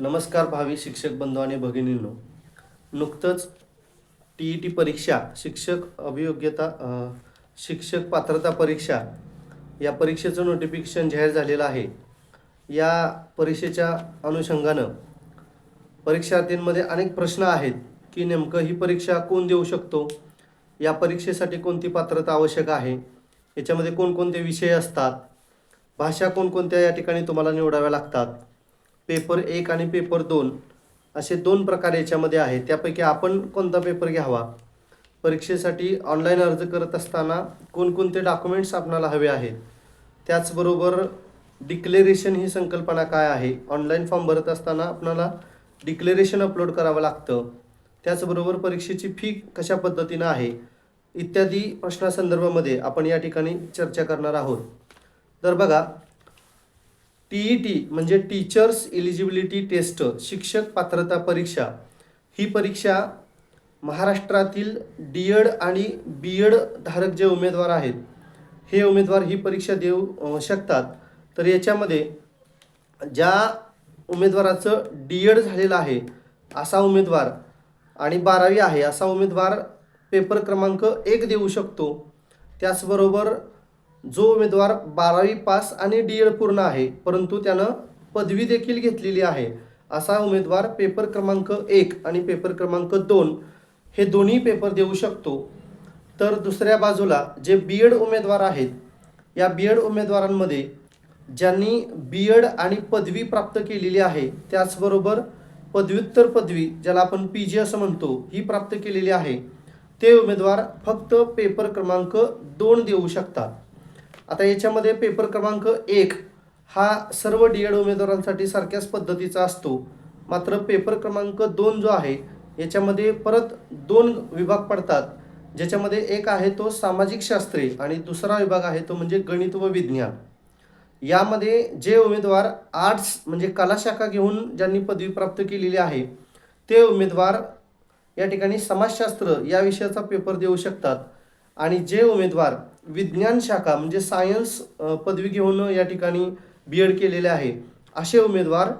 नमस्कार भावी शिक्षक बंधू आणि भगिनींनो. नुकतंच टी ई टी परीक्षा शिक्षक अभियोग्यता शिक्षक पात्रता परीक्षा या परीक्षेचं नोटिफिकेशन जाहीर झालेलं आहे. या परीक्षेच्या अनुषंगानं परीक्षार्थींमध्ये अनेक प्रश्न आहेत की नेमकं ही परीक्षा कोण देऊ शकतो? या परीक्षेसाठी कोणती पात्रता आवश्यक आहे? याच्यामध्ये कोणकोणते विषय असतात? भाषा कोणकोणत्या या ठिकाणी तुम्हाला निवडाव्या लागतात? पेपर एक आणि पेपर दोन असे दोन प्रकार याच्यामध्ये आहेत. त्यापैकी आपण कोणता पेपर घ्यावा? परीक्षेसाठी ऑनलाईन अर्ज करत असताना कोणकोणते डॉक्युमेंट्स आपणाला हवे आहेत? त्याचबरोबर डिक्लेरेशन ही संकल्पना काय आहे? ऑनलाईन फॉर्म भरत असताना आपणाला डिक्लेरेशन अपलोड करावं लागतं. त्याचबरोबर परीक्षेची फी कशा पद्धतीनं आहे? इत्यादी प्रश्नासंदर्भामध्ये आपण या ठिकाणी चर्चा करणार आहोत. तर बघा टी ई टी म्हणजे टीचर्स इलिजिबिलिटी टेस्ट शिक्षक पात्रता परीक्षा. ही परीक्षा महाराष्ट्रातील डी एड आणि बी एड धारक जे उमेदवार आहेत हे उमेदवार ही परीक्षा देऊ शकतात. तर याच्यामध्ये ज्या उमेदवाराचं डी एड झालेलं आहे असा उमेदवार आणि बारावी आहे असा उमेदवार पेपर क्रमांक एक देऊ शकतो. त्याचबरोबर जो उमेदवार बारावी पास आणि डी एड पूर्ण आहे परंतु त्यानं पदवी देखील घेतलेली आहे. असा उमेदवार पेपर क्रमांक एक आणि पेपर क्रमांक दोन हे दोन्ही पेपर देऊ शकतो. तर दुसऱ्या बाजूला जे बी एड उमेदवार आहेत या बी एड उमेदवारांमध्ये ज्यांनी बी एड आणि पदवी प्राप्त केलेली आहे त्याचबरोबर पदव्युत्तर पदवी ज्याला आपण पी जी असं म्हणतो ही प्राप्त केलेली आहे. ते उमेदवार फक्त पेपर क्रमांक दोन देऊ शकतात. आता याच्यामध्ये पेपर क्रमांक एक हा सर्व डी एड उमेदवारांसाठी सारख्याच पद्धतीचा असतो. मात्र पेपर क्रमांक दोन जो आहे याच्यामध्ये परत दोन विभाग पडतात. ज्याच्यामध्ये एक आहे तो सामाजिक शास्त्रे आणि दुसरा विभाग आहे तो म्हणजे गणित व विज्ञान. यामध्ये जे उमेदवार आर्ट्स म्हणजे कलाशाखा घेऊन ज्यांनी पदवी प्राप्त केलेली आहे ते उमेदवार या ठिकाणी समाजशास्त्र या विषयाचा पेपर देऊ शकतात. आणि जे उमेदवार विज्ञान शाखा म्हणजे सायन्स पदवी घेऊन या ठिकाणी बी एड केलेले आहे. असे उमेदवार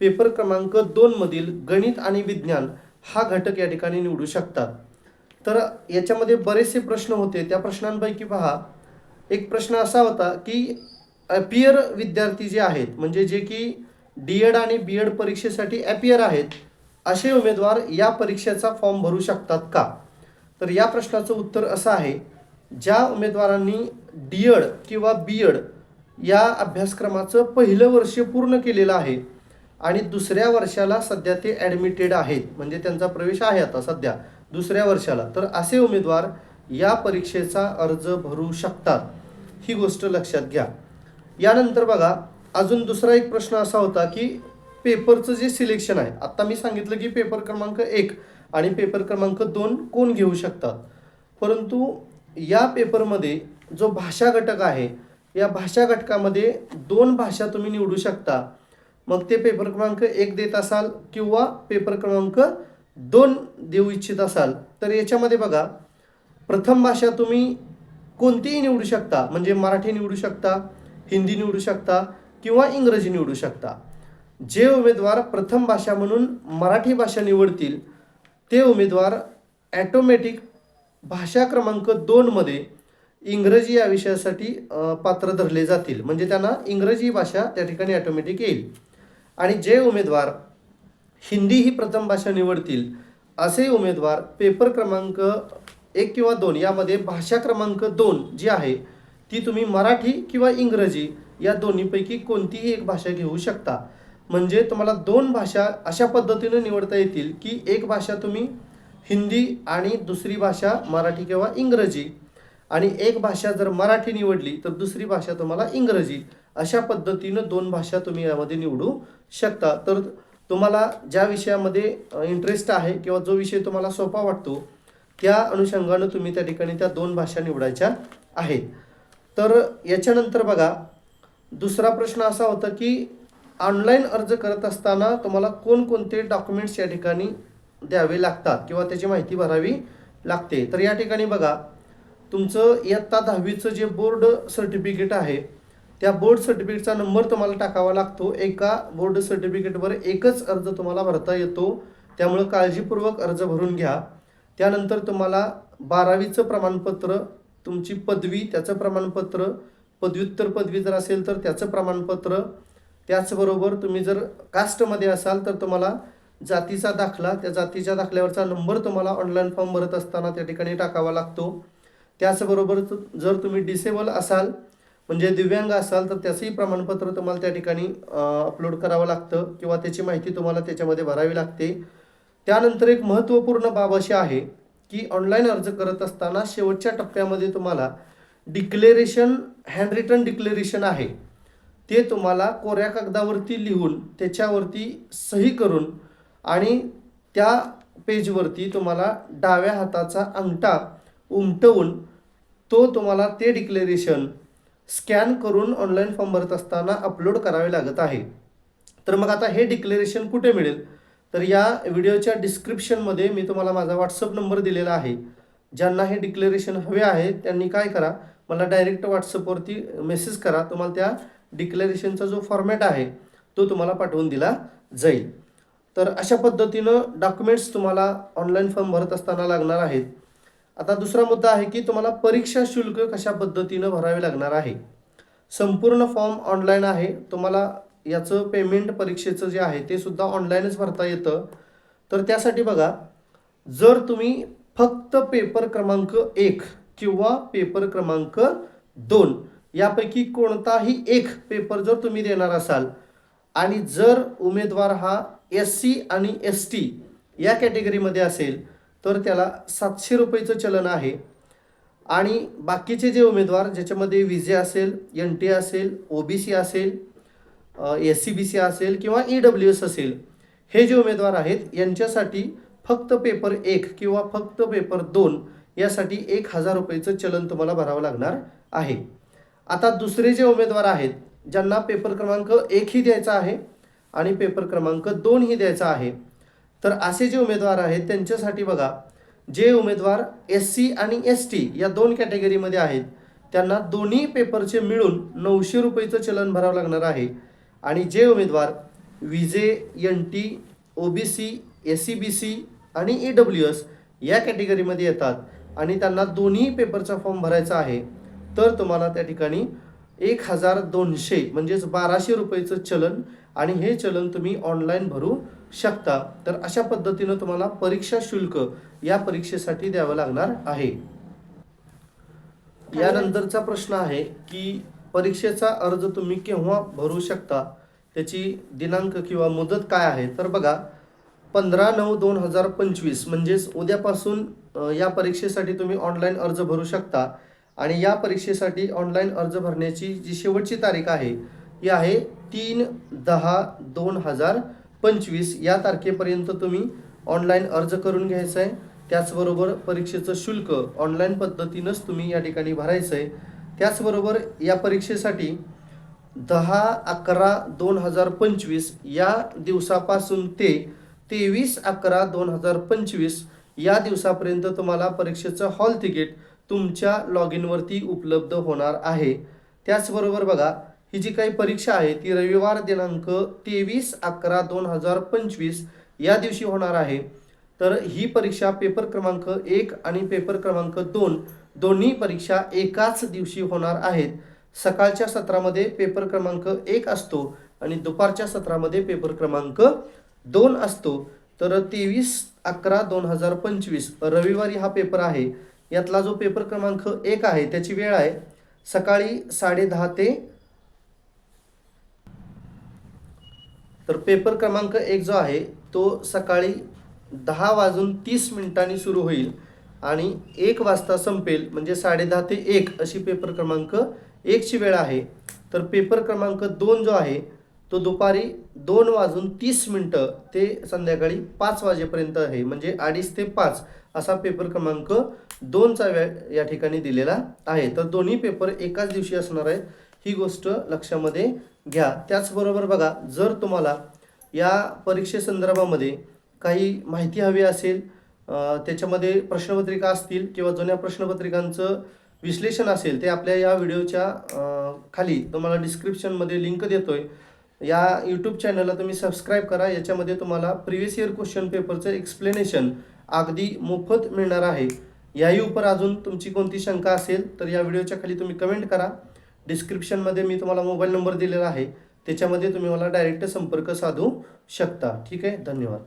पेपर क्रमांक दोनमधील गणित आणि विज्ञान हा घटक या ठिकाणी निवडू शकतात. तर याच्यामध्ये बरेचसे प्रश्न होते. त्या प्रश्नांपैकी पहा. एक प्रश्न असा होता की अपियर विद्यार्थी जे आहेत म्हणजे जे की डी एड आणि बी एड परीक्षेसाठी अपियर आहेत असे उमेदवार या परीक्षेचा फॉर्म भरू शकतात का? तर या प्रश्नाचं उत्तर असं आहे. ज्या उमेदवारांनी डी एड किंवा बी एड या अभ्यासक्रमाचं पहिलं वर्ष पूर्ण केलेलं आहे आणि दुसऱ्या वर्षाला सध्या ते ॲडमिटेड आहेत म्हणजे त्यांचा प्रवेश आहे आता सध्या दुसऱ्या वर्षाला तर असे उमेदवार या परीक्षेचा अर्ज भरू शकतात. ही गोष्ट लक्षात घ्या. यानंतर बघा अजून दुसरा एक प्रश्न असा होता की पेपरचं जे सिलेक्शन आहे आत्ता मी सांगितलं की पेपर क्रमांक एक आणि पेपर क्रमांक दोन कोण घेऊ शकतात? परंतु या पेपरमध्ये जो भाषा घटक आहे या भाषा घटकामध्ये दोन भाषा तुम्ही निवडू शकता. मग ते पेपर क्रमांक एक देत असाल किंवा पेपर क्रमांक दोन देऊ इच्छित असाल. तर याच्यामध्ये बघा प्रथम भाषा तुम्ही कोणतीही निवडू शकता. म्हणजे मराठी निवडू शकता हिंदी निवडू शकता किंवा इंग्रजी निवडू शकता. जे उमेदवार प्रथम भाषा म्हणून मराठी भाषा निवडतील ते उमेदवार ॲटोमॅटिक भाषा क्रमांक दोनमध्ये इंग्रजी या विषयासाठी पात्र धरले जातील. म्हणजे त्यांना इंग्रजी भाषा त्या ठिकाणी ॲटोमॅटिक येईल. आणि जे उमेदवार हिंदी ही प्रथम भाषा निवडतील असे उमेदवार पेपर क्रमांक एक किंवा दोन यामध्ये भाषा क्रमांक दोन जी आहे ती तुम्ही मराठी किंवा इंग्रजी या दोन्हीपैकी कोणतीही एक भाषा घेऊ शकता. म्हणजे तुम्हाला दोन भाषा अशा पद्धतीने निवडता येतील की एक भाषा तुम्ही हिंदी आणि दुसरी भाषा मराठी किंवा इंग्रजी. आणि एक भाषा जर मराठी निवडली तर दुसरी भाषा तुम्हाला इंग्रजी. अशा पद्धतीनं दोन भाषा तुम्ही यामध्ये निवडू शकता. तर तुम्हाला ज्या विषयामध्ये इंटरेस्ट आहे किंवा जो विषय तुम्हाला सोपा वाटतो त्या अनुषंगानं तुम्ही त्या ठिकाणी त्या दोन भाषा निवडायच्या आहेत. तर याच्यानंतर बघा दुसरा प्रश्न असा होता की ऑनलाईन अर्ज करत असताना तुम्हाला कोणकोणते डॉक्युमेंट्स या ठिकाणी द्यावे लागतात किंवा त्याची माहिती भरावी लागते. तर या ठिकाणी बघा तुमचं इयत्ता दहावीचं जे बोर्ड सर्टिफिकेट आहे त्या बोर्ड सर्टिफिकेटचा नंबर तुम्हाला टाकावा लागतो. एका बोर्ड सर्टिफिकेटवर एकच अर्ज तुम्हाला भरता येतो. त्यामुळं काळजीपूर्वक अर्ज भरून घ्या. त्यानंतर तुम्हाला बारावीचं प्रमाणपत्र तुमची पदवी त्याचं प्रमाणपत्र पदव्युत्तर पदवी जर असेल तर त्याचं प्रमाणपत्र त्याचबरोबर तुम्ही जर कास्टमध्ये असाल तर तुम्हाला जातीचा दाखला त्या जातीच्या दाखल्यावरचा नंबर तुम्हाला ऑनलाईन फॉर्म भरत असताना त्या ठिकाणी टाकावा लागतो. त्याचबरोबर तु- जर तुम्ही डिसेबल असाल म्हणजे दिव्यांग असाल तर त्याचंही प्रमाणपत्र तुम्हाला त्या ठिकाणी अपलोड करावं लागतं किंवा त्याची माहिती तुम्हाला त्याच्यामध्ये भरावी लागते. त्यानंतर एक महत्त्वपूर्ण बाब अशी आहे की ऑनलाईन अर्ज करत असताना शेवटच्या टप्प्यामध्ये तुम्हाला डिक्लेरेशन हँडरिटन डिक्लेरेशन आहे. ते तुम्हाला कोऱ्या कागदावरती लिहून त्याच्यावरती सही करून आणि त्या पेजवरती तुम्हाला डाव्या हाताचा अंगठा उमटवून तो तुम्हाला ते डिक्लेरेशन स्कॅन करून ऑनलाईन फॉर्म भरत असताना अपलोड करावे लागत आहे. तर मग आता हे डिक्लेरेशन कुठे मिळेल? तर या व्हिडिओच्या डिस्क्रिप्शनमध्ये मी तुम्हाला माझा व्हॉट्सअप नंबर दिलेला आहे. ज्यांना हे डिक्लेरेशन हवे आहे त्यांनी काय करा? मला डायरेक्ट व्हॉट्सअपवरती मेसेज करा. तुम्हाला त्या डिक्लेरेशनचा जो फॉर्मॅट आहे तो तुम्हाला पाठवून दिला जाईल. तर अशा पद्धतीनं डॉक्युमेंट्स तुम्हाला ऑनलाईन फॉर्म भरत असताना लागणार आहेत. आता दुसरा मुद्दा आहे की तुम्हाला परीक्षा शुल्क कशा पद्धतीनं भरावे लागणार आहे? संपूर्ण फॉर्म ऑनलाईन आहे. तुम्हाला याचं पेमेंट परीक्षेचं जे आहे ते सुद्धा ऑनलाईनच भरता येतं. तर त्यासाठी बघा जर तुम्ही फक्त पेपर क्रमांक एक किंवा पेपर क्रमांक दोन यापैकी कोणताही एक पेपर जर तुम्ही देणार असाल आणि जर उमेदवार हा एस सी आणि एस टी या कॅटेगरीमध्ये असेल तर त्याला सातशे रुपयेचं चलन आहे. आणि बाकीचे जे उमेदवार ज्याच्यामध्ये विजे असेल एन टी असेल ओ बी सी असेल एस सी बी सी असेल किंवा ई डब्ल्यू एस असेल हे जे उमेदवार आहेत यांच्यासाठी फक्त पेपर एक किंवा फक्त पेपर दोन यासाठी एक हजार रुपयेचं चलन तुम्हाला भरावं लागणार आहे. आता दुसरे जे उमेदवार आहेत ज्यांना पेपर क्रमांक एकही द्यायचा आहे आणि पेपर क्रमांक दोनही द्यायचा आहे. तर असे जे उमेदवार आहेत त्यांच्यासाठी बघा जे उमेदवार एस सी आणि एस टी या दोन कॅटेगरीमध्ये आहेत त्यांना दोन्ही पेपरचे मिळून नऊशे रुपयेचं चलन भरावं लागणार आहे. आणि जे उमेदवार V J N T O B C S B C C आणि ई डब्ल्यू एस या कॅटेगरीमध्ये येतात आणि त्यांना दोन्ही पेपरचा फॉर्म भरायचा आहे. तर तुम्हाला त्या ठिकाणी एक हजार दोनशे म्हणजेच बाराशे रुपयेचं चलन आणि हे चलन तुम्ही ऑनलाईन भरू शकता. तर अशा पद्धतीनं तुम्हाला परीक्षा शुल्क या परीक्षेसाठी द्यावं लागणार आहे. यानंतरचा प्रश्न आहे की परीक्षेचा अर्ज तुम्ही केव्हा भरू शकता? त्याची दिनांक किंवा मुदत काय आहे? तर बघा पंधरा नऊ दोन हजार पंचवीस म्हणजेच उद्यापासून या परीक्षेसाठी तुम्ही ऑनलाईन अर्ज भरू शकता. आणि या परीक्षेसाठी ऑनलाईन अर्ज भरण्याची जी शेवटची तारीख आहे ही आहे तीन दहा दोन हजार पंचवीस. या तारखेपर्यंत तुम्ही ऑनलाईन अर्ज करून घ्यायचा आहे त्याचबरोबर परीक्षेचं शुल्क ऑनलाईन पद्धतीनंच तुम्ही या ठिकाणी भरायचं आहे त्याचबरोबर या परीक्षेसाठी दहा अकरा दोन हजार पंचवीस या दिवसापासून ते तेवीस अकरा दोन हजार पंचवीस या दिवसापर्यंत तुम्हाला परीक्षेचं हॉल तिकीट तुमच्या लॉग इनवरती उपलब्ध होणार आहे. त्याचबरोबर बघा ही जी काही परीक्षा आहे ती रविवार दिनांक तेवीस अकरा दोन हजार पंचवीस या दिवशी होणार आहे. तर ही परीक्षा पेपर क्रमांक एक आणि पेपर क्रमांक दोन दोन्ही परीक्षा एकाच दिवशी होणार आहेत. सकाळच्या सत्रामध्ये पेपर क्रमांक एक असतो आणि दुपारच्या सत्रामध्ये पेपर क्रमांक दोन असतो. तर तेवीस अकरा दोन हजार पंचवीस रविवारी हा पेपर आहे. यातला जो पेपर क्रमांक एक आहे त्याची वेळ आहे सकाळी साडेदहा ते तर पेपर क्रमांक एक जो आहे तो सकाळी दहा वाजून तीस मिनिटांनी सुरू होईल आणि एक वाजता संपेल म्हणजे साडेदहा ते एक अशी पेपर क्रमांक एकची वेळ आहे. तर पेपर क्रमांक दोन जो आहे तो दुपारी दोन वाजून तीस मिनटं ते संध्याकाळी पाच वाजेपर्यंत आहे म्हणजे अडीच ते पाच. असा पेपर क्रमांक दोनचा वेळ या ठिकाणी दिलेला आहे. तर दोन्ही पेपर एकाच दिवशी असणार आहेत ही गोष्ट लक्षामध्ये घ्या. त्याचबरोबर बघा जर तुम्हाला या परीक्षेसंदर्भामध्ये काही माहिती हवी असेल त्याच्यामध्ये प्रश्नपत्रिका असतील किंवा जुन्या प्रश्नपत्रिकांचं विश्लेषण असेल ते आपल्या या व्हिडिओच्या खाली तुम्हाला डिस्क्रिप्शनमध्ये लिंक देतो आहे या यूट्यूब चॅनलला तुम्ही सबस्क्राईब करा. याच्यामध्ये तुम्हाला प्रिव्हियस इयर क्वेश्चन पेपरचं एक्सप्लेनेशन अगदी मोफत मिळणार आहे. याही उपर अजून तुमची कोणती शंका असेल तर या व्हिडिओच्या खाली तुम्ही कमेंट करा. डिस्क्रिप्शनमध्ये मी तुम्हाला मोबाईल नंबर दिलेला आहे. त्याच्यामध्ये तुम्ही मला डायरेक्ट संपर्क साधू शकता. ठीक आहे? धन्यवाद.